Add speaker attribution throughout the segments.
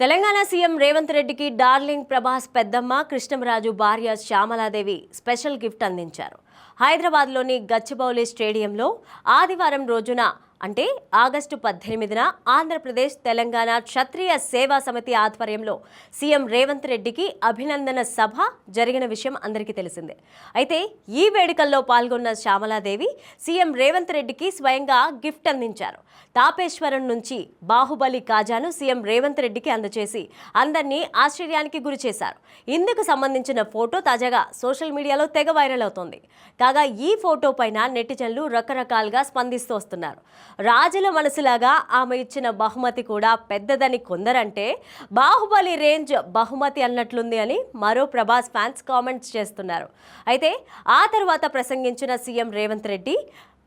Speaker 1: Telangana CM Revanth రెడ్డికి darling Prabhas పెద్దమ్మ కృష్ణంరాజు భార్య శ్యామలాదేవి స్పెషల్ గిఫ్ట్ అందించారు. హైదరాబాద్లోని గచ్చిబౌలి స్టేడియంలో ఆదివారం రోజున అంటే ఆగస్టు పద్దెనిమిదిన ఆంధ్రప్రదేశ్ తెలంగాణ క్షత్రియ సేవా సమితి ఆధ్వర్యంలో సీఎం రేవంత్ రెడ్డికి అభినందన సభ జరిగిన విషయం అందరికీ తెలిసిందే. అయితే ఈ వేడుకల్లో పాల్గొన్న శ్యామలాదేవి సీఎం రేవంత్ రెడ్డికి స్వయంగా గిఫ్ట్ అందించారు. తాపేశ్వరం నుంచి బాహుబలి కాజాను సీఎం రేవంత్ రెడ్డికి అందజేసి అందరినీ ఆశ్చర్యానికి గురి చేశారు. ఇందుకు సంబంధించిన ఫోటో తాజాగా సోషల్ మీడియాలో తెగ వైరల్ అవుతోంది. కాగా ఈ ఫోటో పైన నెటిజన్లు రకరకాలుగా స్పందిస్తూ వస్తున్నారు. రాజుల మనసులాగా ఆమె ఇచ్చిన బహుమతి కూడా పెద్దదని కొందరంటే బాహుబలి రేంజ్ బహుమతి అన్నట్లుంది అని మరో ప్రభాస్ ఫ్యాన్స్ కామెంట్స్ చేస్తున్నారు. అయితే ఆ తర్వాత ప్రసంగించిన సీఎం రేవంత్ రెడ్డి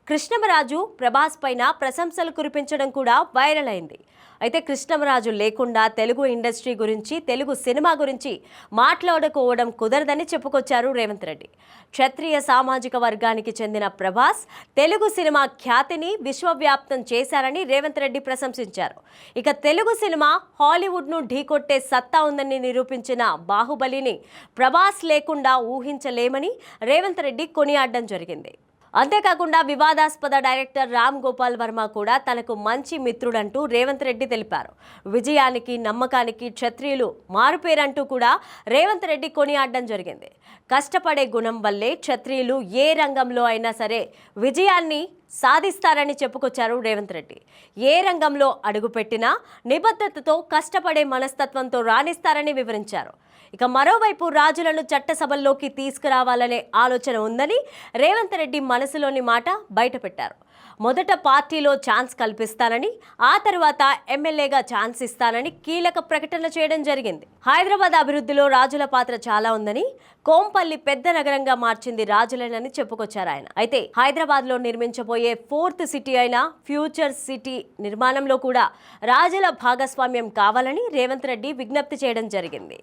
Speaker 1: కృష్ణమరాజు ప్రభాస్ పైన ప్రశంసలు కురిపించడం కూడా వైరల్ అయింది. అయితే కృష్ణమరాజు లేకుండా తెలుగు ఇండస్ట్రీ గురించి తెలుగు సినిమా గురించి మాట్లాడుకోవడం కుదరదని చెప్పుకొచ్చారు రేవంత్ రెడ్డి. క్షత్రియ సామాజిక వర్గానికి చెందిన ప్రభాస్ తెలుగు సినిమా ఖ్యాతిని విశ్వవ్యాప్తం చేశారని రేవంత్ రెడ్డి ప్రశంసించారు. ఇక తెలుగు సినిమా హాలీవుడ్ను ఢీకొట్టే సత్తా ఉందని నిరూపించిన బాహుబలిని ప్రభాస్ లేకుండా ఊహించలేమని రేవంత్ రెడ్డి కొనియాడడం జరిగింది. అంతేకాకుండా వివాదాస్పద డైరెక్టర్ రామ్ గోపాల్ వర్మ కూడా తనకు మంచి మిత్రుడంటూ రేవంత్ రెడ్డి తెలిపారు. విజయానికి నమ్మకానికి క్షత్రియులు మారుపేరంటూ కూడా రేవంత్ రెడ్డి కొనియాడడం జరిగింది. కష్టపడే గుణం వల్లే క్షత్రియులు ఏ రంగంలో అయినా సరే విజయాన్ని సాధిస్తారని చెప్పుకొచ్చారు రేవంత్ రెడ్డి. ఏ రంగంలో అడుగుపెట్టినా నిబద్ధతతో కష్టపడే మనస్తత్వంతో రాణిస్తారని వివరించారు. ఇక మరోవైపు రాజులను చట్టసభల్లోకి తీసుకురావాలనే ఆలోచన ఉందని రేవంత్ రెడ్డి మనసులోని మాట బయటపెట్టారు. మొదట పార్టీలో ఛాన్స్ కల్పిస్తానని ఆ తర్వాత ఎమ్మెల్యేగా ఛాన్స్ ఇస్తానని కీలక ప్రకటన చేయడం జరిగింది. హైదరాబాద్ అభివృద్ధిలో రాజుల పాత్ర చాలా ఉందని కోంపల్లి పెద్ద నగరంగా మార్చింది రాజులేనని చెప్పుకొచ్చారు ఆయన. అయితే హైదరాబాద్లో నిర్మించబోయే ఫోర్త్ సిటీ అయిన ఫ్యూచర్ సిటీ నిర్మాణంలో కూడా రాజుల భాగస్వామ్యం కావాలని రేవంత్ రెడ్డి విజ్ఞప్తి చేయడం జరిగింది.